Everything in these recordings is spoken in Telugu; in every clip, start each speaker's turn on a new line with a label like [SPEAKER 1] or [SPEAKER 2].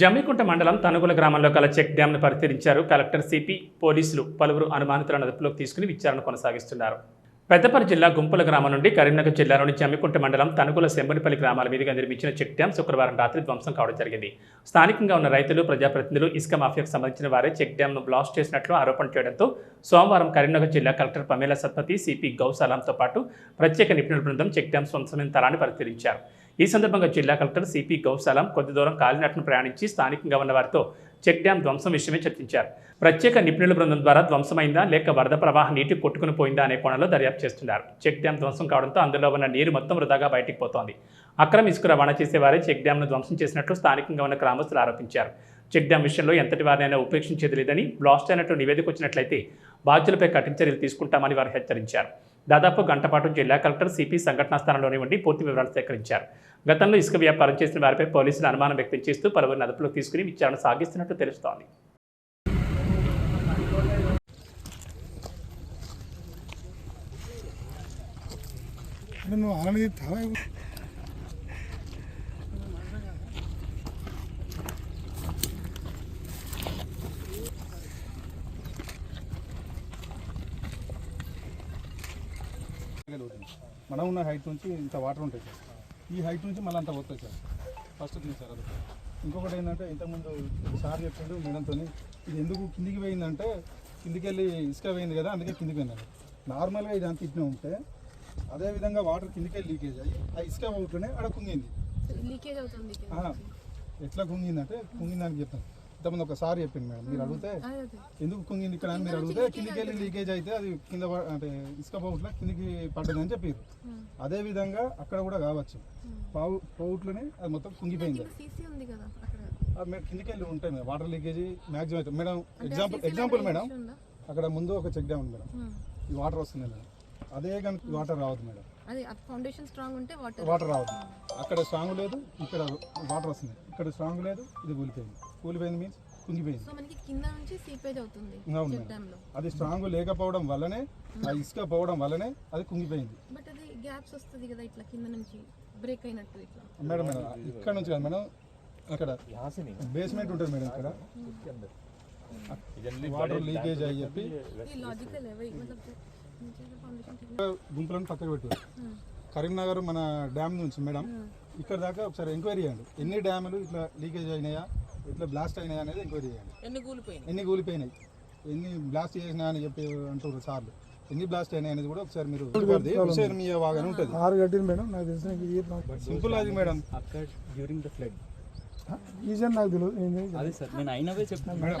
[SPEAKER 1] జమ్మికుంట మండలం తనుగుల గ్రామంలో గల చెక్ డ్యాంను పరిశీలించారు కలెక్టర్ సిపి పోలీసులు. పలువురు అనుమానితులను అదుపులోకి తీసుకుని విచారణ కొనసాగిస్తున్నారు. పెద్దపల్లి జిల్లా గుంపుల గ్రామం నుండి కరీంనగర్ జిల్లాలోని జమ్మికుంట మండలం తనుగుల సెంబనిపల్లి గ్రామాల మీదుగా నిర్మించిన చెక్ డ్యాం శుక్రవారం రాత్రి ధ్వంసం కావడం జరిగింది. స్థానికంగా ఉన్న రైతులు ప్రజాప్రతినిధులు ఇసుక మాఫియాకు సంబంధించిన వారే చెక్ డ్యాంను బ్లాస్ట్ చేసినట్లు ఆరోపణ చేయడంతో సోమవారం కరీంనగర్ జిల్లా కలెక్టర్ పమేలా సత్పతి సిపి గౌసాలాంతో పాటు ప్రత్యేక నిపుణుల బృందం చెక్ డ్యాం స్వంతమైన తరాన్ని పరిశీలించారు. ఈ సందర్భంగా జిల్లా కలెక్టర్ సిపి గౌశాలం కొద్ది దూరం కాలినట్టును ప్రయాణించి స్థానికంగా ఉన్న వారితో చెక్ డ్యాం ధ్వంసం విషయమే చర్చించారు. ప్రత్యేక నిపుణుల బృందం ద్వారా ధ్వంసమైందా లేక వరద ప్రవాహం నీటి కొట్టుకుని పోయిందా అనే కోణంలో దర్యాప్తు చేస్తున్నారు. చెక్ డ్యాం ధ్వంసం కావడంతో అందులో ఉన్న నీరు మొత్తం వృధాగా బయటికి పోతోంది. అక్రమ ఇసుక రవాణా చేసేవారే చెక్ డ్యాంను ధ్వంసం చేసినట్లు స్థానికంగా ఉన్న గ్రామస్తులు ఆరోపించారు. చెక్ డ్యాం విషయంలో ఎంతటి వారినైనా ఉపేక్షించేది లేదని బ్లాస్ట్ అయినట్లు నివేదిక వచ్చినట్లయితే బాధ్యులపై కఠిన చర్యలు తీసుకుంటామని వారు హెచ్చరించారు. దాదాపు గంటపాటు జిల్లా కలెక్టర్ సిపి సంఘటనా స్థానంలోనే ఉండి పూర్తి వివరాలు సేకరించారు. గతంలో ఇసుక వ్యాపారం చేసిన వారిపై పోలీసులు అనుమానం వ్యక్తం చేస్తూ పలువురిని అదుపులోకి తీసుకుని విచారణ సాగిస్తున్నట్లు తెలుస్తోంది.
[SPEAKER 2] నువ్వు అలానే తల మనం ఉన్న హైట్ నుంచి ఇంత వాటర్ ఉంటుంది సార్. ఈ హైట్ నుంచి మళ్ళీ అంత పోతుంది సార్. ఫస్ట్ థింగ్ సార్ అది. ఇంకొకటి ఏంటంటే ఇంతకుముందు సార్ చెప్పిండు మేడంతో ఇది ఎందుకు కిందికి పోయిందంటే కిందికి వెళ్ళి ఇసుక పోయింది కదా అందుకే కిందికి పోయిందండి నార్మల్గా ఇది అంత ఇట్లా ఉంటే అదే విధంగా వాటర్ కిందికి వెళ్ళి లీకేజ్ అయ్యి ఆ ఇసుక పోతుంటే అక్కడ కుంగింది.
[SPEAKER 3] లీకేజ్ అవుతుంది కింద.
[SPEAKER 2] ఎట్లా కుంగిందంటే కుంగిందని చెప్తాను. ఇంతకుముందు ఒకసారి చెప్పింది మేడం. మీరు అడిగితే ఎందుకు కుంగింది ఇక్కడ అని మీరు అడిగితే కిందికి వెళ్ళి లీకేజ్ అయితే అది కింద అంటే ఇసుక పౌట్ల కిందికి పడ్డదని చెప్పారు. అదే విధంగా అక్కడ కూడా కావచ్చు. పావు పౌట్లని అది మొత్తం కుంగిపోయింది. మీరు కిందికి వెళ్ళి ఉంటాయి మేడం. వాటర్ లీకేజ్ మాక్సిమం అయితే. Madam example example madam? అక్కడ ముందు ఒక చెక్ డ్యామ్ ఉంది మేడం. ఈ వాటర్ వస్తుంది మేడం. అదే కనుక వాటర్ రావద్దు మేడం.
[SPEAKER 3] అది ఫౌండేషన్ స్ట్రాంగ్ ఉంటే వాటర్
[SPEAKER 2] వాటర్ రావద్దు. అక్కడ స్ట్రాంగ్ లేదు ఇక్కడ వాటర్ వస్తుంది. ఇక్కడ స్ట్రాంగ్ లేదు ఇది కూలిపోయింది. కూలిపోయింది మీన్స్ కుంగిపోయింది.
[SPEAKER 3] సో మనకి కింద నుంచి సీపేజ్ అవుతుంది
[SPEAKER 2] అవును అది స్ట్రాంగ్ లేకపోవడం వల్లనే ఆ ఇసుక పోవడం వల్లనే అది కుంగిపోయింది.
[SPEAKER 3] బట్ అది గ్యాప్స్ వస్తుంది కదా ఇట్లా కింద నుంచి బ్రేక్ అయినట్టు ఇట్లా.
[SPEAKER 2] మేడం మేడం ఇక్కడ నుంచి కాదు మేడం అక్కడ బేస్మెంట్ ఉంటుంది మేడం ఇక్కడ. వాటర్ లీకేజ్ అయ్యి చెప్పి
[SPEAKER 3] లాజికల్
[SPEAKER 2] గుంపులను పక్కన
[SPEAKER 3] పెట్టు
[SPEAKER 2] కరీంనగర్ మన డ్యామ్ నుంచి మేడం. ఇక్కడ దాకా ఒకసారి ఎంక్వైరీ చేయండి. ఎన్ని డ్యాములు ఇట్లా లీకేజ్ అయినాయా? ఇట్లా బ్లాస్ట్ అయినాయా అనేది ఎంక్వైరీ చేయండి.
[SPEAKER 3] ఎన్ని కూలిపోయినాయి?
[SPEAKER 2] ఎన్ని కూలిపోయినాయి? ఎన్ని బ్లాస్ట్ చేసినా అని చెప్పి అంటారు సార్లు. ఎన్ని బ్లాస్ట్ అయినాయి అనేది కూడా ఒకసారి మీరు ఒకసారి మీ వాగానే ఉంటుంది.
[SPEAKER 4] ఆరు గంటలు మేడం నాకు తెలిసిన
[SPEAKER 2] సింపుల్ అది మేడం.
[SPEAKER 5] అక్కడ డ్యూరింగ్ ద ఫ్లడ్
[SPEAKER 4] ఈజన్ నాకు తెలియదు
[SPEAKER 5] అదే సార్ నేను అయినవే చెప్తాను
[SPEAKER 2] మేడం.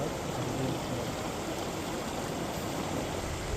[SPEAKER 3] Okay.